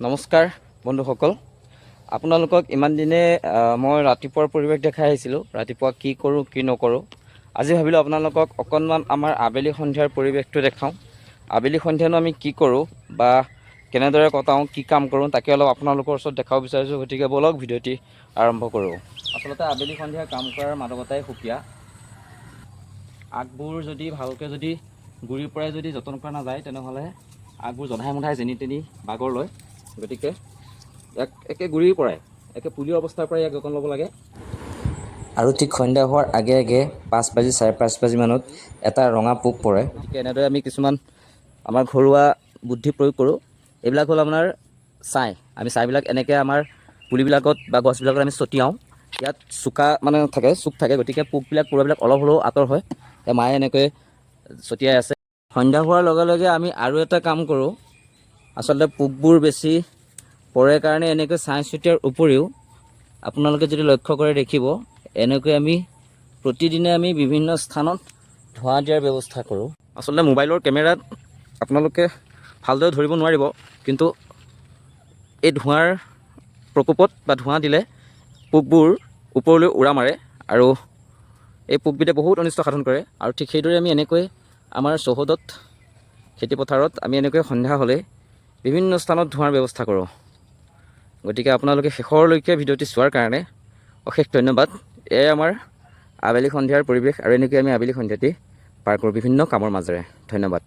নমস্কাৰ বন্ধুসকল। আপোনালোকক ইমান দিনে মই ৰাতিপুৱাৰ পৰিৱেশ দেখাই আহিছিলোঁ। ৰাতিপুৱা কি কৰোঁ কি নকৰোঁ। আজি ভাবিলোঁ আপোনালোকক অকণমান আমাৰ আবেলি সন্ধিয়াৰ পৰিৱেশটো দেখাওঁ। আবেলি সন্ধিয়ানো আমি কি কৰোঁ বা কেনেদৰে কটাওঁ কি কাম কৰোঁ তাকে অলপ আপোনালোকৰ ওচৰত দেখাব বিচাৰিছোঁ। গতিকে ব'লক ভিডিঅ'টি আৰম্ভ কৰোঁ। আচলতে আবেলি সন্ধিয়া কাম কৰাৰ মাদকতাই সুকীয়া। আগবোৰ যদি ভালকৈ যদি গুৰিৰ পৰাই যদি যতন কৰা নাযায় তেনেহ'লে আগবোৰ জধাই মধাই যেনি তেনি বাগৰ লয়। গতিকে ইয়াক একে গুৰিৰ পৰাই একে পুলি অৱস্থাৰ পৰাই ইয়াক যতন ল'ব লাগে। আৰু ঠিক সন্ধ্যা হোৱাৰ আগে আগে পাঁচ বাজি চাৰে পাঁচ বাজিমানত এটা ৰঙা পোক পৰে। গতিকে এনেদৰে আমি কিছুমান আমাৰ ঘৰুৱা বুদ্ধি প্ৰয়োগ কৰোঁ। এইবিলাক হ'ল আপোনাৰ ছাই। আমি ছাইবিলাক এনেকৈ আমাৰ পুলিবিলাকত বা গছবিলাকত আমি ছটিয়াওঁ। ইয়াত চোকা মানে থাকে চুক থাকে। গতিকে পোকবিলাক পৰুৱাবিলাক অলপ হ'লেও আঁতৰ হয়। মায়ে এনেকৈ ছটিয়াই আছে। সন্ধ্যা হোৱাৰ লগে লগে আমি আৰু এটা কাম কৰোঁ। আচলতে পোকবোৰ বেছি পৰে কাৰণে এনেকৈ ছাই ছটিয়াৰ উপৰিও আপোনালোকে যদি লক্ষ্য কৰে দেখিব এনেকৈ আমি প্ৰতিদিনে আমি বিভিন্ন স্থানত ধোঁৱা দিয়াৰ ব্যৱস্থা কৰোঁ। আচলতে মোবাইলৰ কেমেৰাত আপোনালোকে ভালদৰে ধৰিব নোৱাৰিব কিন্তু এই ধোঁৱাৰ প্ৰকোপত বা ধোঁৱা দিলে পোকবোৰ ওপৰলৈ উৰা মাৰে আৰু এই পোকবিধে বহুত অনিষ্ট সাধন কৰে। আৰু ঠিক সেইদৰে আমি এনেকৈ আমাৰ চৌহদত খেতিপথাৰত আমি এনেকৈ সন্ধ্যা হ'লে বিভিন্ন স্থানত ধোঁৱাৰ ব্যৱস্থা কৰোঁ। গতিকে আপোনালোকে শেষৰলৈকে ভিডিঅ'টি চোৱাৰ কাৰণে অশেষ ধন্যবাদ। এয়াই আমাৰ আবেলি সন্ধিয়াৰ পৰিৱেশ আৰু এনেকৈ আমি আবেলি সন্ধিয়াটি পাৰ কৰোঁ বিভিন্ন কামৰ মাজেৰে। ধন্যবাদ।